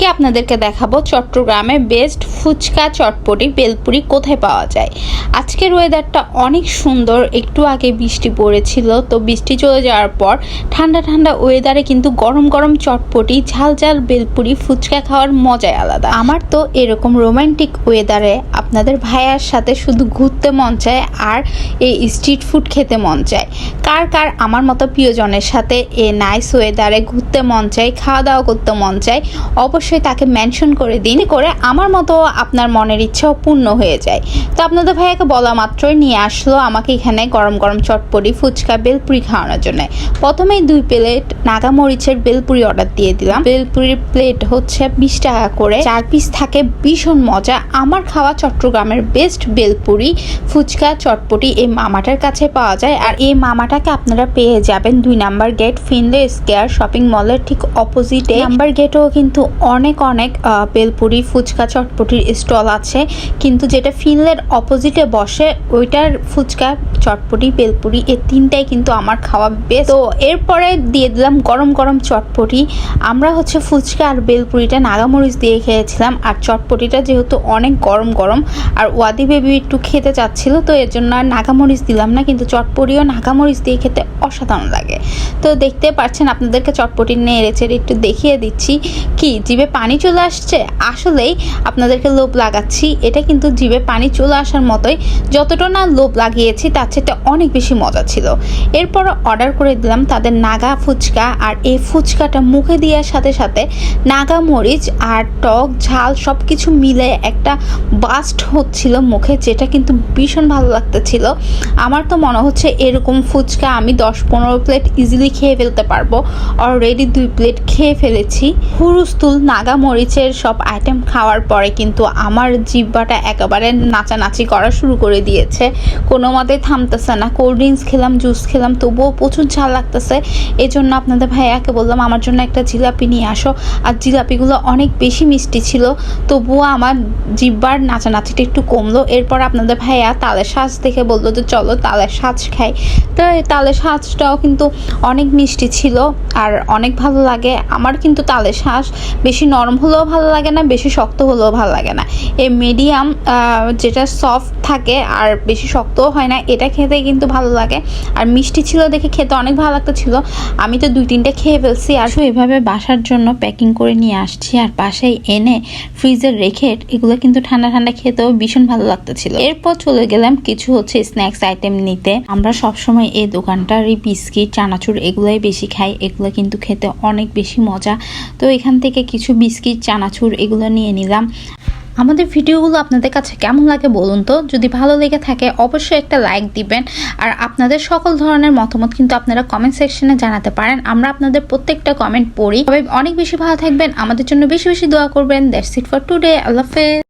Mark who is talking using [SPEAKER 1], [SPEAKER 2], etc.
[SPEAKER 1] আজকে আপনাদেরকে দেখাবো চট্টগ্রামে বেস্ট ফুচকা চটপটি বেলপুরি কোথায় পাওয়া যায়। আজকের ওয়েদারটা অনেক সুন্দর, একটু আগে বৃষ্টি পড়েছিল, তো বৃষ্টি চলে যাওয়ার পর ঠান্ডা ঠান্ডা ওয়েদারে কিন্তু গরম গরম চটপটি, ঝাল ঝাল বেলপুরি, ফুচকা খাওয়ার মজাই আলাদা। আমার তো এরকম রোমান্টিক ওয়েদারে আপনাদের ভাইয়ার সাথে শুধু ঘুরতে মন চায় আর এই স্ট্রিট ফুড খেতে মন চায়। কার কার আমার মতো প্রিয়জনের সাথে এ নাইস ওয়েদারে ঘুরতে মন চায়, খাওয়া দাওয়া করতে মন চায়, অবশ্যই তাকে মেনশন করে দিন, করে আমার মতো আপনার মনের ইচ্ছাও পূর্ণ হয়ে যায়। তো আপনাদের ভাইয়াকে বলা মাত্রই নিয়ে আসলো আমাকে এখানে গরম গরম চটপটি, ফুচকা, বেলপুরি খাওয়ানোর জন্য। প্রথমেই দুই প্লেট নাগা মরিচের বেলপুরি অর্ডার দিয়ে দিলাম। বেলপুরির প্লেট হচ্ছে বিশ টাকা করে। চার পিস থাকে ভীষণ মজা। আমার খাওয়া চট্টগ্রামের বেস্ট বেলপুরি, ফুচকা, চটপটি এই মামাটার কাছে পাওয়া যায়। আর এই মামাটাকে আপনারা পেয়ে যাবেন দুই number gate Finlay square shopping মলের ঠিক অপোজিটে নাম্বার গেটও কিন্তু অনেক অনেক অনেক বেলপুরি, ফুচকা চটপটির স্টল আছে। কিন্তু যেটা ফিনলের অপোজিটে বসে, ওইটার ফুচকা, চটপটি, বেলপুরি এই তিনটাই কিন্তু আমার খাওয়া বেশ তো এরপরে দিয়ে দিলাম গরম গরম চটপটি। আমরা হচ্ছে ফুচকা আর বেলপুরিটা নাগামরিচ দিয়ে খেয়েছিলাম। আর চটপটিটা যেহেতু অনেক গরম গরম, আর ওয়াদি বেবি একটু খেতে চাচ্ছিল, তো এর জন্য আর নাগামরিচ দিলাম না। কিন্তু চটপটিও নাগামরিচ দিয়ে খেতে অসাধারণ লাগে। তো দেখতে পাচ্ছেন, আপনাদেরকে চটপটি নেড়ে চেড়ে একটু দেখিয়ে দিচ্ছি। কি, জিভে পানি চলে আসছে, আসলেই আপনাদেরকে লোভ লাগাচ্ছি। এটা কিন্তু জিভে পানি চলে আসার মতোই, যতটা না লোভ লাগিয়েছি, তার চেয়ে অনেক বেশি মজা ছিল। এরপর অর্ডার করে দিলাম তাদের নাগা ফুচকা, আর এই ফুচকাটা মুখে দেওয়ার সাথে সাথে নাগা মরিচ আর টক, ঝাল সব কিছু মিলে একটা বাস্ট হচ্ছিল মুখে, যেটা কিন্তু ভীষণ ভালো লাগতেছিল। আমার তো মনে হচ্ছে এরকম ফুচকা আমি দশ পনেরো প্লেট ইজিলি খেয়ে ফেলতে পারব। অলরেডি দুই প্লেট খেয়ে ফেলেছি। হুরুস্তুল নাগা মরিচের সব আইটেম খাওয়ার পরে কিন্তু আমার জিব্বাটা একেবারে নাচানাচি করা শুরু করে দিয়েছে। কোনো মতে থামতেছে না। কোল্ড ড্রিঙ্কস খেলাম জুস খেলাম, তবুও প্রচুর ঝাল লাগতেছে। এই জন্য আপনাদের ভাইয়াকে বললাম, আমার জন্য একটা জিলাপি নিয়ে আসো। আর জিলাপিগুলো অনেক বেশি মিষ্টি ছিল, তবুও আমার জিব্বার নাচানাচিটা একটু কমলো। এরপর আপনাদের ভাইয়া তালের শ্বাস দেখে বলল যে, চলো তালের শ্বাস খাই। তো তালের শ্বাসটাও কিন্তু অনেক মিষ্টি ছিল আর অনেক ভালো লাগে। আমার কিন্তু তালের শ্বাস বেশি নরম হলেও ভালো লাগে না, বেশি শক্ত হলেও ভালো লাগে না। এই মিডিয়াম যেটা সফট থাকে আর বেশি শক্তও হয় না, এটা খেতে কিন্তু ভালো লাগে। আর মিষ্টি ছিল দেখে খেতে অনেক ভালো লাগতেছিল। আমি তো দুই তিনটে খেয়ে ফেলছি আর তো এভাবে বাসার জন্য প্যাকিং করে নিয়ে আসছি আর বাসায় এনে ফ্রিজে রেখে এগুলো কিন্তু ঠান্ডা ঠান্ডা খেতেও ভীষণ ভালো লাগতেছিল। এরপর চলে গেলাম কিছু হচ্ছে স্ন্যাক্স আইটেম নিতে। আমরা সবসময় এই দোকানটার এই বিস্কিট চানাচুর এগুলোই বেশি খাই, এগুলো কিন্তু খেতে অনেক বেশি মজা। তো এখান থেকে কিছু বিস্কিট, চানাচুর এগুলো নিয়ে নিলাম। আমাদের ভিডিওগুলো আপনাদের কাছে কেমন লাগে বলুন তো? যদি ভালো লেগে থাকে, অবশ্যই একটা লাইক দিবেন। আর আপনাদের সকল ধরনের মতামত কিন্তু আপনারা কমেন্ট সেকশনে জানাতে পারেন। আমরা আপনাদের প্রত্যেকটা কমেন্ট পড়ি। তবে অনেক বেশি ভালো থাকবেন। আমাদের জন্য বেশি বেশি দোয়া করবেন। দ্যাটস ইট ফর টুডে আল্লাহ হাফেজ।